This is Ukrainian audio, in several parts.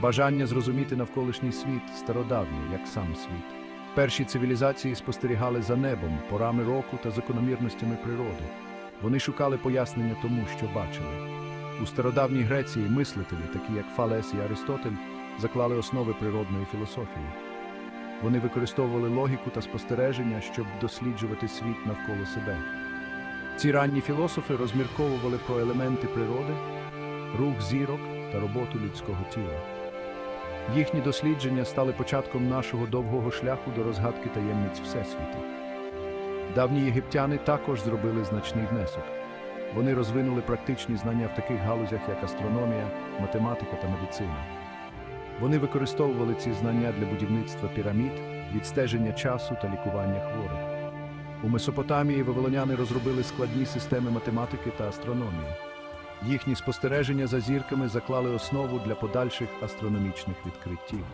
бажання зрозуміти навколишній світ стародавній, як сам світ. Перші цивілізації спостерігали за небом, порами року та закономірностями природи. Вони шукали пояснення тому, що бачили. У стародавній Греції мислителі, такі як Фалес і Аристотель, заклали основи природної філософії. Вони використовували логіку та спостереження, щоб досліджувати світ навколо себе. Ці ранні філософи розмірковували про елементи природи, рух зірок та роботу людського тіла. Їхні дослідження стали початком нашого довгого шляху до розгадки таємниць Всесвіту. Давні єгиптяни також зробили значний внесок. Вони розвинули практичні знання в таких галузях, як астрономія, математика та медицина. Вони використовували ці знання для будівництва пірамід, відстеження часу та лікування хворих. У Месопотамії вавилоняни розробили складні системи математики та астрономії. Їхні спостереження за зірками заклали основу для подальших астрономічних відкриттів.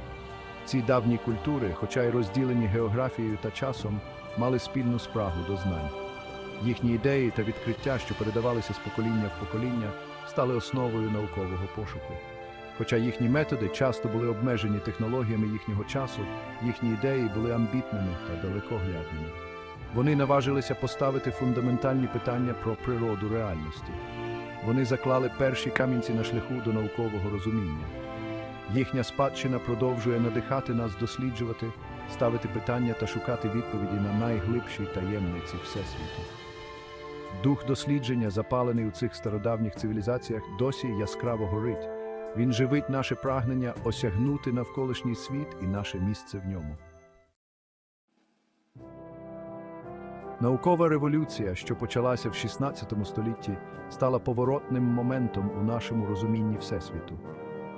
Ці давні культури, хоча й розділені географією та часом, мали спільну спрагу до знань. Їхні ідеї та відкриття, що передавалися з покоління в покоління, стали основою наукового пошуку. Хоча їхні методи часто були обмежені технологіями їхнього часу, їхні ідеї були амбітними та далекоглядними. Вони наважилися поставити фундаментальні питання про природу реальності. Вони заклали перші камінці на шляху до наукового розуміння. Їхня спадщина продовжує надихати нас досліджувати, ставити питання та шукати відповіді на найглибші таємниці Всесвіту. Дух дослідження, запалений у цих стародавніх цивілізаціях, досі яскраво горить. Він живить наше прагнення осягнути навколишній світ і наше місце в ньому. Наукова революція, що почалася в 16 столітті, стала поворотним моментом у нашому розумінні Всесвіту.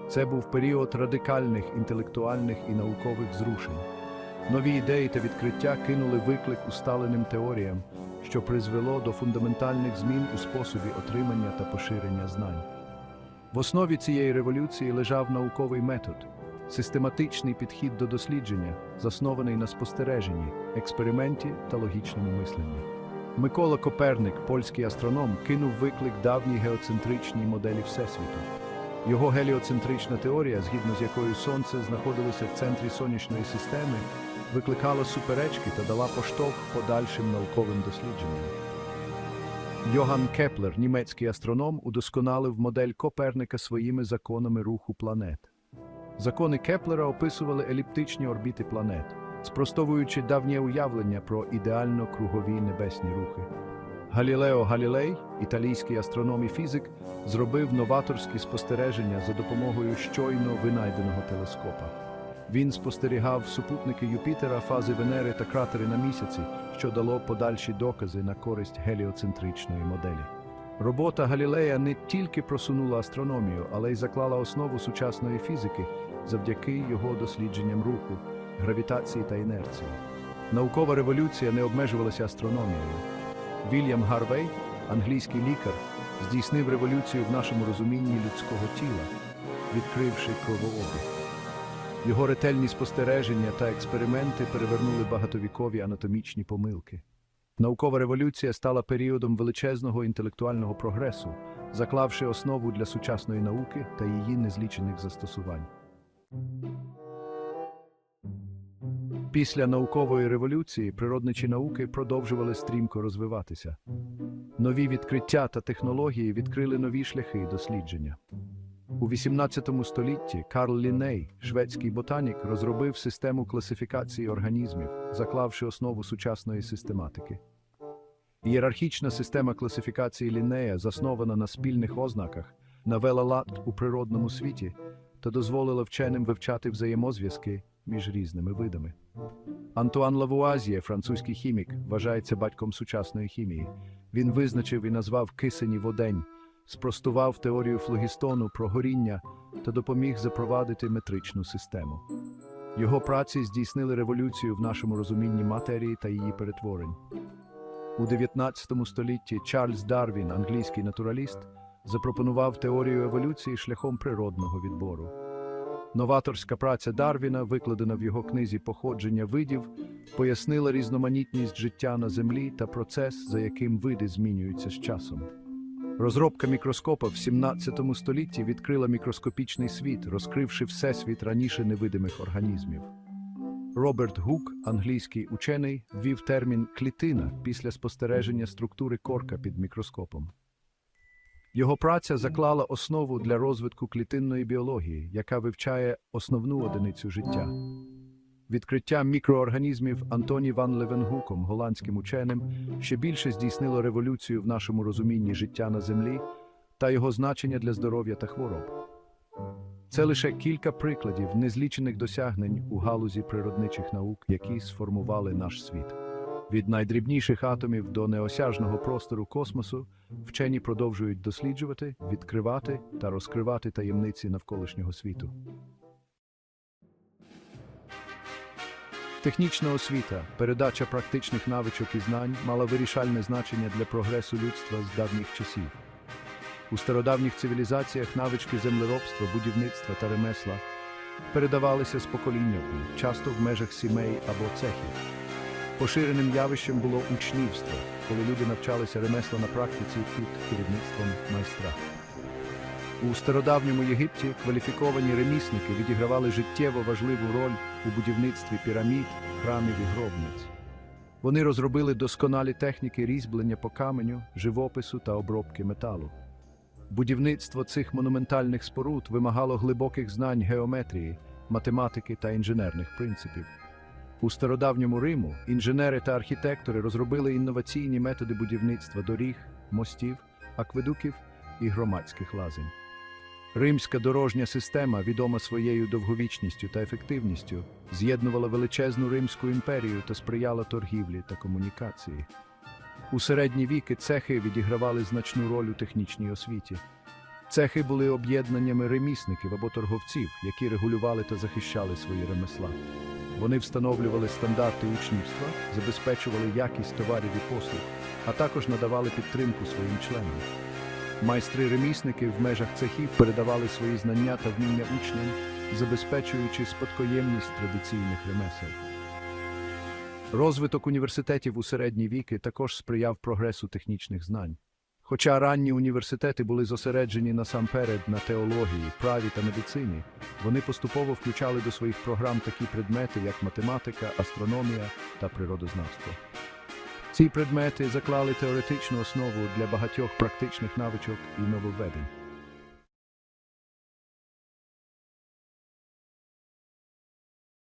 Це був період радикальних інтелектуальних і наукових зрушень. Нові ідеї та відкриття кинули виклик усталеним теоріям, що призвело до фундаментальних змін у способі отримання та поширення знань. В основі цієї революції лежав науковий метод, систематичний підхід до дослідження, заснований на спостереженні, експерименті та логічному мисленні. Микола Коперник, польський астроном, кинув виклик давній геоцентричній моделі Всесвіту. Його геліоцентрична теорія, згідно з якою Сонце знаходилося в центрі сонячної системи, викликала суперечки та дала поштовх подальшим науковим дослідженням. Йоган Кеплер, німецький астроном, удосконалив модель Коперника своїми законами руху планет. Закони Кеплера описували еліптичні орбіти планет, спростовуючи давнє уявлення про ідеально кругові небесні рухи. Галілео Галілей, італійський астроном і фізик, зробив новаторські спостереження за допомогою щойно винайденого телескопа. Він спостерігав супутники Юпітера, фази Венери та кратери на місяці, що дало подальші докази на користь геліоцентричної моделі. Робота Галілея не тільки просунула астрономію, але й заклала основу сучасної фізики завдяки його дослідженням руху, гравітації та інерції. Наукова революція не обмежувалася астрономією. Вільям Гарвей, англійський лікар, здійснив революцію в нашому розумінні людського тіла, відкривши кровообіг. Його ретельні спостереження та експерименти перевернули багатовікові анатомічні помилки. Наукова революція стала періодом величезного інтелектуального прогресу, заклавши основу для сучасної науки та її незлічених застосувань. Після наукової революції природничі науки продовжували стрімко розвиватися. Нові відкриття та технології відкрили нові шляхи дослідження. У XVIII столітті Карл Лінней, шведський ботанік, розробив систему класифікації організмів, заклавши основу сучасної систематики. Ієрархічна система класифікації Ліннея, заснована на спільних ознаках, навела лад у природному світі та дозволила вченим вивчати взаємозв'язки між різними видами. Антуан Лавуазьє, французький хімік, вважається батьком сучасної хімії. Він визначив і назвав кисені водень, спростував теорію флогістону про горіння та допоміг запровадити метричну систему. Його праці здійснили революцію в нашому розумінні матерії та її перетворень. У 19 столітті Чарльз Дарвін, англійський натураліст, запропонував теорію еволюції шляхом природного відбору. Новаторська праця Дарвіна, викладена в його книзі Походження видів, пояснила різноманітність життя на землі та процес, за яким види змінюються з часом. Розробка мікроскопа в 17 столітті відкрила мікроскопічний світ, розкривши всесвіт раніше невидимих організмів. Роберт Гук, англійський учений, ввів термін клітина після спостереження структури корка під мікроскопом. Його праця заклала основу для розвитку клітинної біології, яка вивчає основну одиницю життя. Відкриття мікроорганізмів Антоні Ван Левенгуком, голландським ученим, ще більше здійснило революцію в нашому розумінні життя на землі та його значення для здоров'я та хвороб. Це лише кілька прикладів незлічених досягнень у галузі природничих наук, які сформували наш світ. Від найдрібніших атомів до неосяжного простору космосу вчені продовжують досліджувати, відкривати та розкривати таємниці навколишнього світу. Технічна освіта, передача практичних навичок і знань мала вирішальне значення для прогресу людства з давніх часів. У стародавніх цивілізаціях навички землеробства, будівництва та ремесла передавалися з покоління, часто в межах сімей або цехів. Поширеним явищем було учнівство, коли люди навчалися ремесла на практиці під керівництвом майстра. У стародавньому Єгипті кваліфіковані ремісники відігравали життєво важливу роль у будівництві пірамід, храмів і гробниць. Вони розробили досконалі техніки різьблення по каменю, живопису та обробки металу. Будівництво цих монументальних споруд вимагало глибоких знань геометрії, математики та інженерних принципів. У стародавньому Риму інженери та архітектори розробили інноваційні методи будівництва доріг, мостів, акведуків і громадських лазень. Римська дорожня система, відома своєю довговічністю та ефективністю, з'єднувала величезну Римську імперію та сприяла торгівлі та комунікації. У середні віки цехи відігравали значну роль у технічній освіті. Цехи були об'єднаннями ремісників або торговців, які регулювали та захищали свої ремесла. Вони встановлювали стандарти учнівства, забезпечували якість товарів і послуг, а також надавали підтримку своїм членам. Майстри-ремісники в межах цехів передавали свої знання та вміння учням, забезпечуючи спадкоємність традиційних ремесел. Розвиток університетів у середні віки також сприяв прогресу технічних знань. Хоча ранні університети були зосереджені насамперед на теології, праві та медицині, вони поступово включали до своїх програм такі предмети, як математика, астрономія та природознавство. Ці предмети заклали теоретичну основу для багатьох практичних навичок і нововведень.